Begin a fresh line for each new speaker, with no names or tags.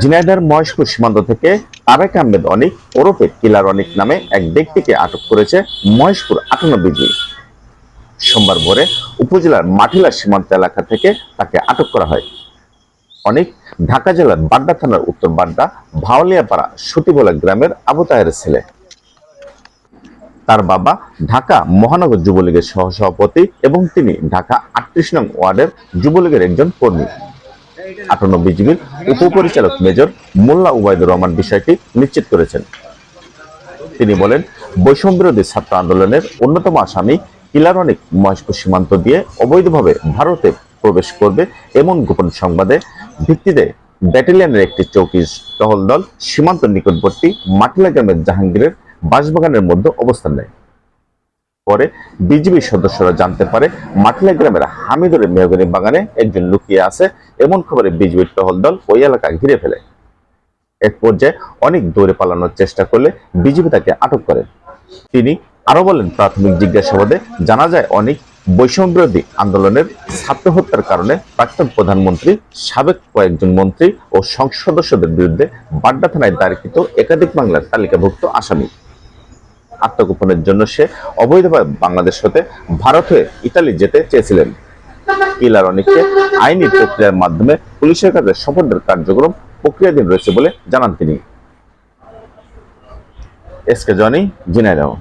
ঝিনাইদার মহেশপুর সীমান্ত থেকে তারেক আহমেদ অনিক ওরফে কিলার অনিক নামে এক ব্যক্তিকে আটক করেছে মহেশপুর আটান্ন বিজি সোমবার ভোরে উপজেলার মাঠিলা সীমান্ত এলাকা থেকে তাকে আটক করা হয়। অনেক ঢাকা জেলার বাড্ডা থানার উত্তর বাড্ডা, ভাওলিয়াপাড়া, সতীবোলা গ্রামের আবু তাহের ছেলে। তার বাবা ঢাকা মহানগর যুবলীগের সহসভাপতি এবং তিনি ঢাকা আটত্রিশ নং ওয়ার্ডের যুবলীগের একজন কর্মী। আটান্ন বিজিবির উপপরিচালক মেজর মোল্লা উবায়দুর রহমান বিষয়টি নিশ্চিত করেছেন। তিনি বলেন বৈষম্য বিরোধী ছাত্র আন্দোলনের অন্যতম আসামি কিলারনিক মহেশপুর সীমান্ত দিয়ে অবৈধভাবে ভারতে প্রবেশ করবে এমন গোপন সংবাদে ভিত্তিতে ব্যাটালিয়নের একটি চৌকি টহল দল সীমান্ত নিকটবর্তী মাটিলা গ্রামের জাহাঙ্গীরের বাসবাগানের মধ্যে অবস্থান নেয়। পরে বিজিবি সদস্যরা জানতে পারে মাটিলা গ্রামের হামিদুরের মেহগনি বাগানে একজন লুকিয়ে আছে। এমন খবরে বিজিবির টহল দল ওই এলাকা ঘিরে ফেলে। এক পর্যায়ে অনেক দৌড়ে পালানোর চেষ্টা করলে বিজিবি তাকে আটক করে। তিনি আরও বলেন, প্রাথমিক জিজ্ঞাসাবাদে জানা যায়, অনেক বৈষম্য বিরোধী আন্দোলনের ছাত্র হত্যার কারণে প্রাক্তন প্রধানমন্ত্রী, সাবেক কয়েকজন মন্ত্রী ও সংসদ সদস্যদের বিরুদ্ধে বাড্ডা থানায় দায়েরকৃত একাধিক মামলার তালিকাভুক্ত আসামি। আত্মগোপনের জন্য সে অবৈধভাবে বাংলাদেশ হতে ভারত হয়ে ইতালি যেতে চেয়েছিলেন। কিলার অনেককে আইনি প্রক্রিয়ার মাধ্যমে পুলিশের কাছে সফরের কার্যক্রম প্রক্রিয়াধীন রয়েছে বলে জানান তিনি। S K Johnny জিনাইরাও